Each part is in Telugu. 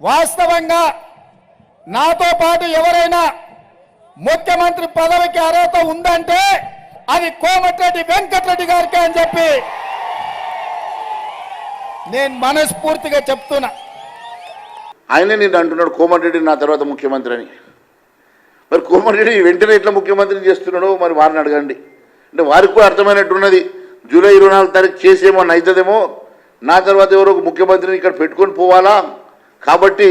వాస్తవంగా నాతో పాటు ఎవరైనా ముఖ్యమంత్రి పదవికి అర్హత ఉందంటే అది కోమటిరెడ్డి వెంకటరెడ్డి గారికి అని చెప్పి నేను మనస్ఫూర్తిగా చెప్తున్నా. ఆయనే నేను అంటున్నాడు కోమటిరెడ్డి నా తర్వాత ముఖ్యమంత్రి అని. మరి కోమటిరెడ్డి వెంటనే ఎట్లా ముఖ్యమంత్రిని చేస్తున్నాడో మరి వారిని అడగండి. అంటే వారికి కూడా అర్థమైనట్టున్నది జూలై ఇరవై నాలుగు తారీఖు చేసేమో అని అవుతుందేమో నా తర్వాత ఎవరో ముఖ్యమంత్రిని ఇక్కడ పెట్టుకొని పోవాలా? కాబట్టి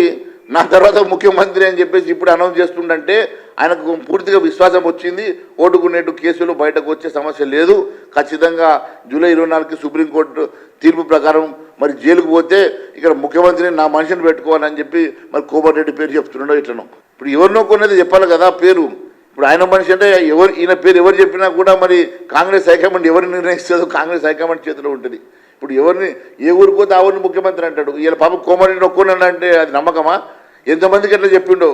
నా తర్వాత ముఖ్యమంత్రి అని చెప్పేసి ఇప్పుడు అనౌన్స్ చేస్తుండంటే ఆయనకు పూర్తిగా విశ్వాసం వచ్చింది. ఓటుకునేటు కేసులు బయటకు వచ్చే సమస్య లేదు. ఖచ్చితంగా జూలై ఇరవై నాలుగుకి సుప్రీంకోర్టు తీర్పు ప్రకారం మరి జైలుకు పోతే ఇక్కడ ముఖ్యమంత్రిని నా మనిషిని పెట్టుకోవాలని చెప్పి మరి కోమటిరెడ్డి పేరు చెప్తున్నాడో ఇట్లనో. ఇప్పుడు ఎవరినో కొన్నది చెప్పాలి కదా పేరు. ఇప్పుడు ఆయన మనిషి అంటే ఎవరు ఈయన పేరు ఎవరు చెప్పినా కూడా మరి కాంగ్రెస్ హైకమాండ్ ఎవరు నిర్ణయిస్తుందో కాంగ్రెస్ హైకమాండ్ చేతిలో ఉంటుంది. ఇప్పుడు ఎవరిని ఏ ఊరికి పోతే ఆ ఊరిని ముఖ్యమంత్రి అంటాడు. ఈయన పాప కోమరెడ్డి ఒక్కన్నాడు అంటే అది నమ్మకమా? ఎంతమందికి ఎట్లా చెప్పిండో?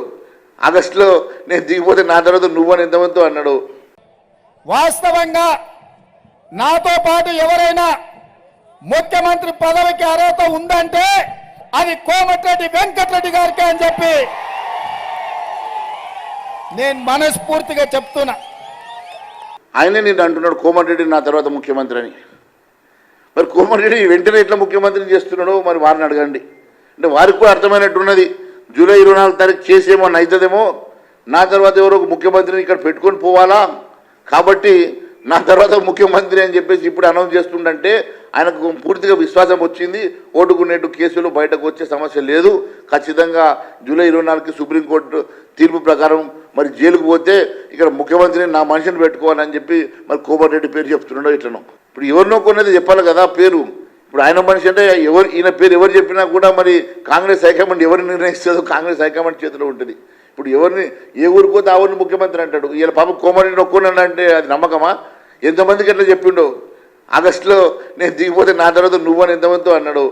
ఆగస్టులో నేను దిగిపోతే నా తర్వాత నువ్వని ఎంతమందితో అన్నాడు. వాస్తవంగా నాతో పాటు ఎవరైనా ముఖ్యమంత్రి పదవికి అర్హత ఉందంటే అది కోమటిరెడ్డి వెంకటరెడ్డి గారికి అని చెప్పి నేను మనస్ఫూర్తిగా చెప్తున్నా. ఆయనే నేను అంటున్నాడు కోమటిరెడ్డి నా తర్వాత ముఖ్యమంత్రి అని. మరి కోమటిరెడ్డి వెంటనే ఎట్లా ముఖ్యమంత్రిని చేస్తున్నాడో మరి వారిని అడగండి. అంటే వారికి కూడా అర్థమైనట్టున్నది జూలై ఇరవై నాలుగు తారీఖు చేసేమో అని అవుతుందేమో నా తర్వాత ఎవరో ఒక ముఖ్యమంత్రిని ఇక్కడ పెట్టుకొని పోవాలా? కాబట్టి నా తర్వాత ముఖ్యమంత్రి అని చెప్పేసి ఇప్పుడు అనౌన్స్ చేస్తుండంటే ఆయనకు పూర్తిగా విశ్వాసం వచ్చింది ఓటుకునేట్టు కేసులు బయటకు వచ్చే సమస్య లేదు. ఖచ్చితంగా జూలై ఇరవై నాలుగుకి సుప్రీంకోర్టు తీర్పు ప్రకారం మరి జైలుకు పోతే ఇక్కడ ముఖ్యమంత్రిని నా మనిషిని పెట్టుకోవాలని చెప్పి మరి కోమటిరెడ్డి పేరు చెప్తున్నాడో ఇట్లనో. ఇప్పుడు ఎవరినో కొన్నది చెప్పాలి కదా పేరు. ఇప్పుడు ఆయన మనిషి అంటే ఎవరు ఈయన పేరు ఎవరు చెప్పినా కూడా మరి కాంగ్రెస్ హైకమాండ్ ఎవరు నిర్ణయిస్తుందో కాంగ్రెస్ హైకమాండ్ చేతిలో ఉంటుంది. ఇప్పుడు ఎవరిని ఏ ఊరికి పోతే ఆ ఊరిని ముఖ్యమంత్రి అంటాడు. ఇలా పాప కోమరెడ్డి ఒక్కనండి అంటే అది నమ్మకమా? ఎంతమందికి ఎట్లా చెప్పిండో? ఆగస్టులో నేను దిగిపోతే నా తర్వాత నువ్వని ఎంతమందితో అన్నాడు.